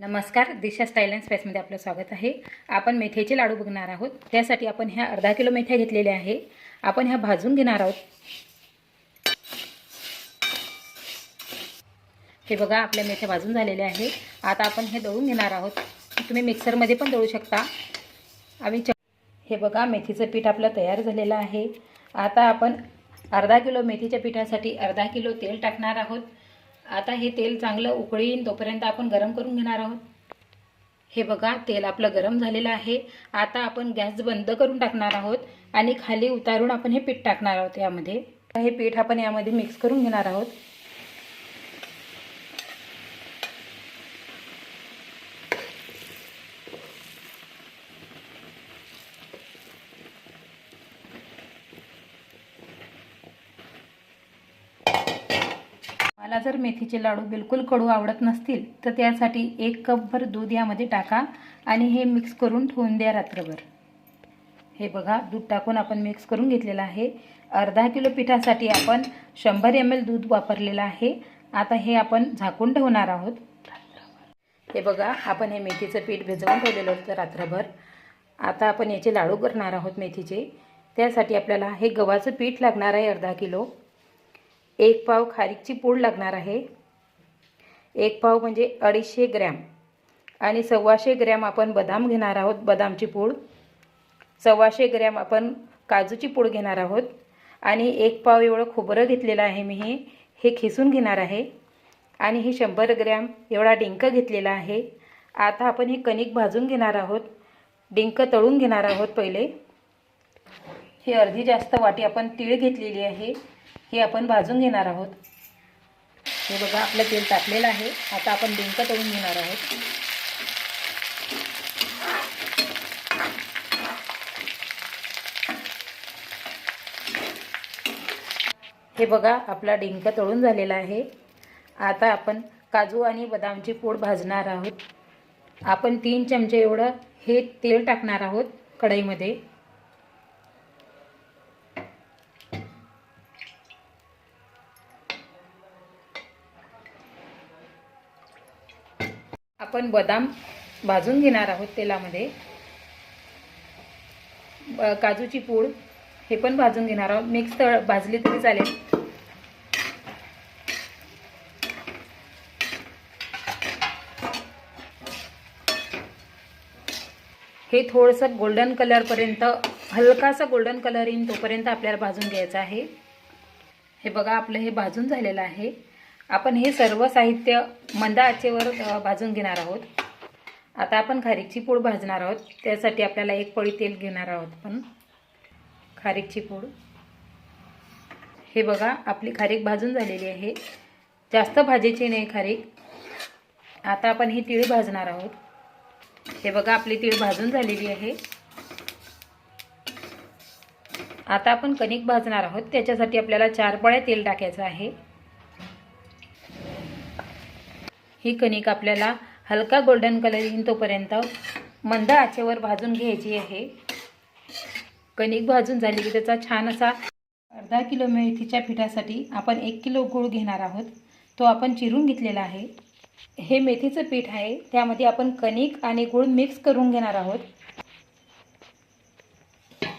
नमस्कार दिशा style and स्पेसमध्ये आपलं स्वागत आहे. आपण मेथीचे लाडू बघणार आहोत. त्यासाठी आपण ह्या अर्धा किलो मेथ्या घेतलेल्या आहे आपण ह्या भाजून घेणार आहोत. हे बघा आपल्या मेथ्या भाजून झालेल्या आहे आता आपण हे दळून घेणार आहोत. तुम्ही मिक्सरमध्ये पण दळू शकता. आम्ही च हे बघा मेथीचं पीठ आपलं तयार झालेलं आहे. आता आपण अर्धा किलो मेथीच्या पिठासाठी अर्धा किलो तेल टाकणार आहोत. आता हे तेल चांगलं उकळीन तोपर्यंत आपण गरम करून घेणार आहोत. हे बघा तेल आपलं गरम झालेलं आहे. आता आपण गॅस बंद करून टाकणार आहोत आणि खाली उतारून आपण हे पीठ टाकणार आहोत यामध्ये. हे पीठ आपण यामध्ये मिक्स करून घेणार आहोत. मला जर मेथीचे लाडू बिलकुल कडू आवडत नसतील तर त्यासाठी एक कपभर दूध यामध्ये टाका आणि हे मिक्स करून ठेवून द्या रात्रभर. हे बघा दूध टाकून आपण मिक्स करून घेतलेलं आहे. अर्धा किलो पिठासाठी आपण शंभर एम एल दूध वापरलेलं आहे. आता हे आपण झाकून ठेवणार आहोत. हे बघा आपण हे मेथीचं पीठ भिजवून ठेवलेलं होतं रात्रभर. आता आपण याचे लाडू करणार आहोत मेथीचे. त्यासाठी आपल्याला हे गव्हाचं पीठ लागणार आहे अर्धा किलो. एक पाव खारीकची पूड लागणार आहे. एक पाव म्हणजे अडीचशे ग्रॅम. आणि सव्वाशे ग्रॅम आपण बदाम घेणार आहोत बदामची पूड. सव्वाशे ग्रॅम आपण काजूची पूड घेणार आहोत. आणि एक पाव एवढं खोबरं घेतलेलं आहे मी हे हे खिसून घेणार आहे. आणि हे शंभर ग्रॅम एवढा डिंक घेतलेला आहे. आता आपण हे कणिक भाजून घेणार आहोत. डिंक तळून घेणार आहोत पहिले. ही अर्धी जास्त वाटी आपण तीळ घेतलेली आहे. हे आपण भाजून घेणार आहोत. हे बघा आपलं तेल टाकलेलं आहे. आता आपण डिंक तळून घेणार आहोत. हे बघा आपला डिंक तळून झालेला आहे. आता आपण काजू आणि बदामची पूड भाजणार आहोत. आपण तीन चमचे एवढं हे तेल टाकणार आहोत कढईमध्ये. आपण बदाम भाजून घेणार आहोत तेलामध्ये. काजूची पूड हे पण भाजून घेणार आहोत. मिक्स तळ भाजली तरी चालेल. हे थोडंसं गोल्डन कलरपर्यंत हलकासा गोल्डन कलर येईन तोपर्यंत आपल्याला भाजून घ्यायचं आहे. हे बघा आपलं हे भाजून झालेलं आहे. आपण हे सर्व साहित्य मंद आचेवर भाजून घेणार आहोत. आता आपण खारीकची पूड भाजणार आहोत. त्यासाठी आपल्याला एक पळी तेल घेणार आहोत आपण. खारीकची पूड. हे बघा आपली खारीक भाजून झालेली आहे. जास्त भाजायची नाही खारीक. आता आपण ही तीळ भाजणार आहोत. हे बघा आपली तीळ भाजून झालेली आहे. आता आपण कणिक भाजणार आहोत. त्याच्यासाठी आपल्याला चार पळ्या तेल टाकायचं आहे. ही कणिक आपल्याला हलका गोल्डन कलर येईन तोपर्यंत मंद आचेवर भाजून घ्यायची आहे. कणिक भाजून झाली की त्याचा छान असा अर्धा किलो मेथीच्या पिठासाठी आपण एक किलो गूळ घेणार आहोत. तो आपण चिरून घेतलेला आहे. हे मेथीचं पीठ आहे. त्यामध्ये आपण कणिक आणि गूळ मिक्स करून घेणार आहोत.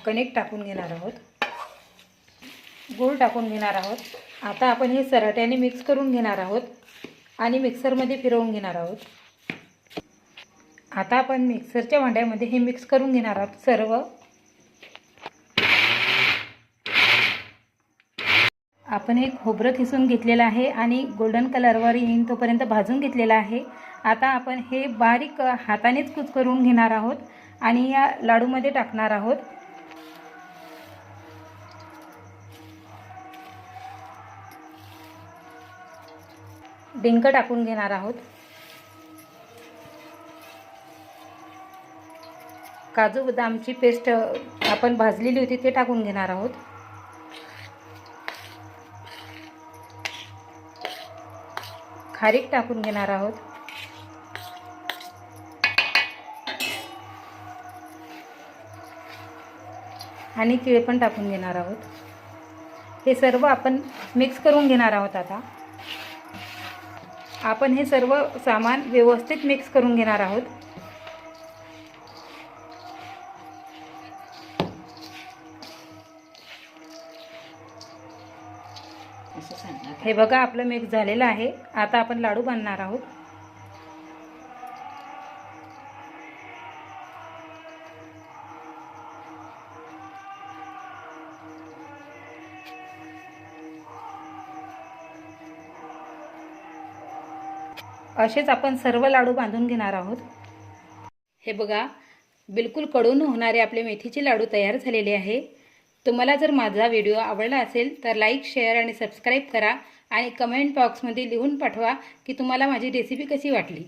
कणिक टाकून घेणार आहोत. गूळ टाकून घेणार आहोत. आता आपण हे सराट्याने मिक्स करून घेणार आहोत. आणि मिक्सरमध्ये फिरवून घेणार आहोत. आता आपण मिक्सरच्या भांड्यामध्ये हे मिक्स करून घेणार आहोत सर्व. आपण हे खोबरं खिसून घेतलेलं आहे आणि गोल्डन कलरवर येईन तोपर्यंत भाजून घेतलेलं आहे. आता आपण हे बारीक हातानेच कुच करून घेणार आहोत आणि या लाडूमध्ये टाकणार आहोत. डिंक टाकून घेणार आहोत. काजू बदामची पेस्ट आपण भाजलेली होती ते टाकून घेणार आहोत. खारीक टाकून घेणार आहोत. आणि तिळे पण टाकून घेणार आहोत. हे सर्व आपण मिक्स करून घेणार आहोत आता. आपण हे सर्व सामान व्यवस्थित मिक्स करून घेणार आहोत. हे बघा आपलं मिक्स झालेलं आहे. आता आपण लाडू बांधणार आहोत. असेच आपण सर्व लाडू बांधून घेणार आहोत. हे बघा बिलकुलकडून होणारे आपले मेथीचे लाडू तयार झालेले आहे. तुम्हाला जर माझा व्हिडिओ आवडला असेल तर लाईक शेअर आणि सबस्क्राईब करा आणि कमेंट बॉक्समध्ये लिहून पाठवा की तुम्हाला माझी रेसिपी कशी वाटली.